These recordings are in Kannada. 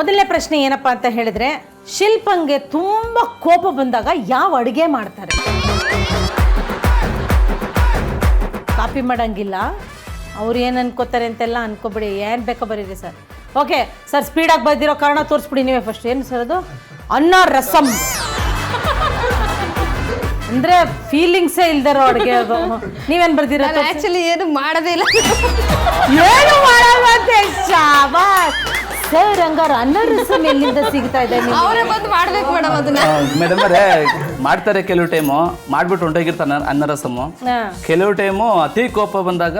ಮೊದಲನೇ ಪ್ರಶ್ನೆ ಏನಪ್ಪ ಅಂತ ಹೇಳಿದ್ರೆ ಶಿಲ್ಪಂಗೆ ತುಂಬಾ ಕೋಪ ಬಂದಾಗ ಯಾವ ಅಡುಗೆ ಮಾಡ್ತಾರೆ? ಕಾಪಿ ಮಾಡಂಗಿಲ್ಲ. ಅವ್ರು ಏನು ಅನ್ಕೋತಾರೆ ಅಂತೆಲ್ಲ ಅನ್ಕೋಬಿಡಿ. ಏನು ಬೇಕೋ ಬರೀರಿ ಸರ್? ಓಕೆ ಸರ್ ಸ್ಪೀಡಾಗಿ ಬಂದಿರೋ ಕಾರಣ ತೋರಿಸ್ಬಿಡಿ ನೀವೇ ಫಸ್ಟ್ ಏನು ಸರ್ ಅದು? ಅನ್ನ ರಸಂ. ಅಂದ್ರೆ ಫೀಲಿಂಗ್ಸೇ ಇಲ್ದಿರೋ ಅಡುಗೆ ಅದು. ನೀವೇನು ಬರ್ದಿರೋ ಆ್ಯಕ್ಚುಲಿ ಏನು ಮಾಡೋದೇ ಇಲ್ಲ. ಏನು ಶಾಬಾಸ್ ಸರ್ ಹಂಗಾರೆ ಅನ್ನ ರಸಂ ಎಲ್ಲಿಂದ ಸಿಗ್ತಾ ಇದೆ ನಿಮ್ಗೆ? ಅವರೇ ಬಂದು ಮಾಡ್ಬೇಕು ಮೇಡಮ್ ಅದನ್ನ. ಮೇಡಮ್ ಅವರೇ ಮಾಡ್ತಾರೆ ಕೆಲವು ಟೈಮು ಮಾಡ್ಬಿಟ್ಟು ಹೊಂಟೋಗಿರ್ತಾನೆ ಅನ್ನ ರಸಮು ಹಾ. ಕೆಲವು ಟೈಮು ಅತಿ ಕೋಪ ಬಂದಾಗ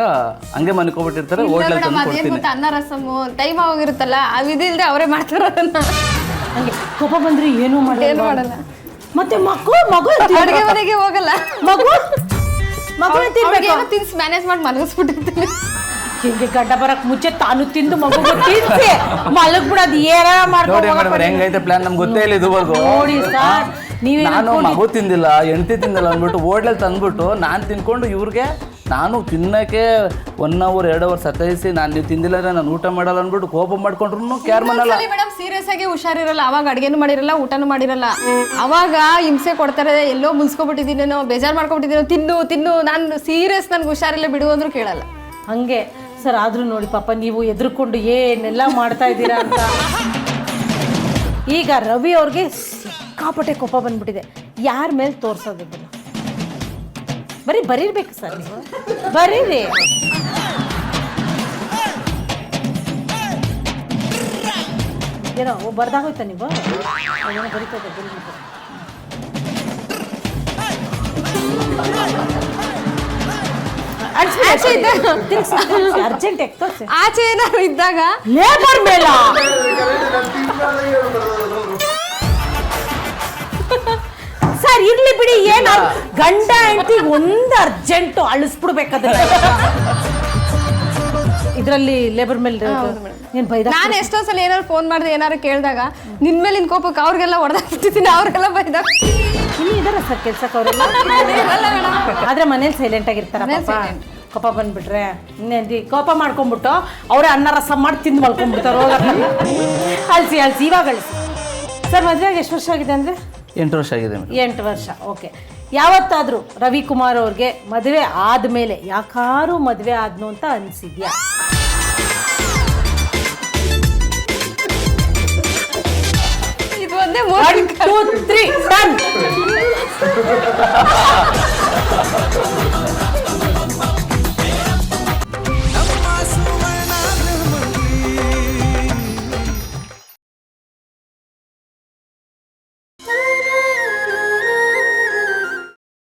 ಹಂಗೆ ಮನ್ಕೊಬಿಟ್ಟಿರ್ತಾರೆ ಹೋಟ್ಲಲ್ಲಿ ಮೇಡಮ್ ತಂದು ಅದೇನ್ ಕೊಡ್ತೀನಿ. ಗೊತ್ತಾ ಅನ್ನ ರಸಮು ಟೈಮ್ ಆಗೋಗಿರುತ್ತಲ್ಲ ಅದು ಇದಿಲ್ದೆ ಅವರೇ ಮಾಡ್ತಾರ ಅದನ್ನ. ಹಂಗೆ ಕೋಪ ಬಂದ್ರೆ ಏನೂ ಏನು ಮಾಡಲ್ಲ. ಮಾಡಲ್ಲ ಮತ್ತೆ ಮಗು ಮಗು ಅಡುಗೆ ಮನೆಗೆ ಹೋಗಲ್ಲ. ಮಗು ಮಗು ಏನೋ ತಿನ್ಸಿ ಮ್ಯಾನೇಜ್ ಮಾಡಿ ಮಲಗಿಸ್ಬಿಟ್ಟಿರ್ತೀನಿ. ಹಿಂಗೆ ಗಡ್ಡ ಬರಕ್ ಮುಂಚೆ ತಾನು ತಿಂದು ಮಗು ತಿನ್ಸಿ. ಮಲಗ್ಬಿಡೋದು ಏನ ನೋಡಿ ಮಾಡ್ಕೊಂಡು ಹೆಂಗೈತೆ ಪ್ಲಾನ್ ನಮ್ಗೆ ಗೊತ್ತೇ ಇಲ್ಲ ಇದುವರೆಗೂ ನೋಡಿ ಸರ್ ನೀವೇ ನಾನು ಮಗು ತಿಂದಿಲ್ಲ ಹೆಂಡತಿ ತಿಂದಿಲ್ಲ ಅಂದ್ಬಿಟ್ಟು ಹೋಟ್ಲಲ್ಲಿ ತಂದ್ಬಿಟ್ಟು ನಾನು ತಿನ್ಕೊಂಡು ಇವ್ರಿಗೆ ನಾನು ತಿನ್ನಕ್ಕೆ ಒನ್ ಅವರ್ ಎರಡು ಅವರ್ ಸತಾಯಿಸಿ ನಾನು ನೀವು ತಿಂದಿಲ್ಲ ಅಂದ್ರೆ ನಾನು ಊಟ ಮಾಡಲ್ಲ ಅಂದ್ಬಿಟ್ಟು ಕೋಪ ಮಾಡ್ಕೊಂಡ್ರು ಕೇರ್ ಮಾಡಲ್ಲ. ಮೇಡಮ್ ಸೀರಿಯಸ್ ಆಗಿ ಹುಷಾರಿರಲ್ಲ ಅವಾಗ ಅಡ್ಗೆನೂ ಮಾಡಿರಲ್ಲ ಊಟನೂ ಮಾಡಿರಲ್ಲ. ಅವಾಗ ಹಿಂಸೆ ಕೊಡ್ತಾರೆ ಎಲ್ಲೋ ಮುನ್ಸ್ಕೊಬಿಟ್ಟಿದ್ದೀನೇನೋ ಬೇಜಾರು ಮಾಡ್ಕೊಬಿಟ್ಟಿದ್ದೀನೋ ತಿನ್ನು ತಿನ್ನು ನಾನು ಸೀರಿಯಸ್ ನನ್ಗೆ ಹುಷಾರಿಲ್ಲ ಬಿಡು ಅಂದ್ರೂ ಕೇಳಲ್ಲ. ಹಂಗೆ. ಸರ್, ಆದರೂ ನೋಡಿ ಪಾಪ, ನೀವು ಎದುರುಕೊಂಡು ಏನೆಲ್ಲ ಮಾಡ್ತಾ ಇದ್ದೀರಾ ಅಂತ. ಈಗ ರವಿ ಅವ್ರಿಗೆ ಸಿಕ್ಕಾಪಟ್ಟೆ ಕೋಪ ಬಂದ್ಬಿಟ್ಟಿದೆ. ಯಾರ ಮೇಲೆ ತೋರಿಸೋದು ಇದನ್ನು? ಬರೀ ಬರೀರ್ಬೇಕು ಸರ್ ನೀವು. ಬರೀರಿ. ಏನೋ, ಬರ್ದಾಗೋಯ್ತಾ ನೀವು? ಏನೋ ಅರ್ಜೆಂಟ್ ಆಚೆ ಏನಾದ್ರು ಇದ್ದಾಗ ಲೇಬರ್ ಮೇಲ ಸರ್ ಇರ್ಲಿ ಬಿಡಿ ಏನ ಗಂಡ ಹೆಂಡತಿ ಒಂದು ಅರ್ಜೆಂಟ್ ಅಳಿಸ್ಬಿಡ್ಬೇಕಾದ್ರೆ ಇದರಲ್ಲಿ ಲೇಬರ್ ಮೇಲೆ ಬೈದ ನಾನು ಎಷ್ಟೋ ಸಲ ಏನಾದ್ರು ಫೋನ್ ಮಾಡಿದೆ ಏನಾದ್ರು ಕೇಳಿದಾಗ ನಿನ್ ಮೇಲಿನ ಕೋಪಕ್ಕೆ ಅವ್ರಿಗೆಲ್ಲ ಹೊಡೆದಾಕ್ಬಿಟ್ಟಿದ್ದೀನಿ ಅವ್ರಿಗೆಲ್ಲ ಬೈದಾಗ ಇನ್ನು ಇದಾರ ಸರ್ ಕೆಲ್ಸಕ್ಕೆ ಅವರೆಲ್ಲ? ಆದ್ರೆ ಮನೇಲಿ ಸೈಲೆಂಟ್ ಆಗಿರ್ತಾರ. ಕೋಪ ಬಂದ್ಬಿಟ್ರೆ ಇನ್ನೇನು ಕೋಪ ಮಾಡ್ಕೊಂಡ್ಬಿಟ್ಟು ಅವರೇ ಅನ್ನ ರಸ ಮಾಡಿ ತಿಂದು ಮಲ್ಕೊಂಡ್ಬಿಡ್ತಾರ ಅಲ್ಸಿ ಅಲ್ಸಿ ಇವಾಗ ಅಳಿಸಿ. ಸರ್ ಮದುವೆಗೆ ಎಷ್ಟು ವರ್ಷ ಆಗಿದೆ ಅಂದರೆ? ಎಂಟು ವರ್ಷ ಆಗಿದೆ ಮೇಡಮ್. ಎಂಟು ವರ್ಷ ಓಕೆ. ಯಾವತ್ತಾದರೂ ರವಿಕುಮಾರ್ ಅವ್ರಿಗೆ ಮದುವೆ ಆದಮೇಲೆ ಯಾಕಾರು ಮದುವೆ ಆದ್ನು ಅಂತ ಅನಿಸಿದ್ಯಾ? ಇದು ಒಂದೇ ಒನ್ ಟೂ ತ್ರೀ ಡನ್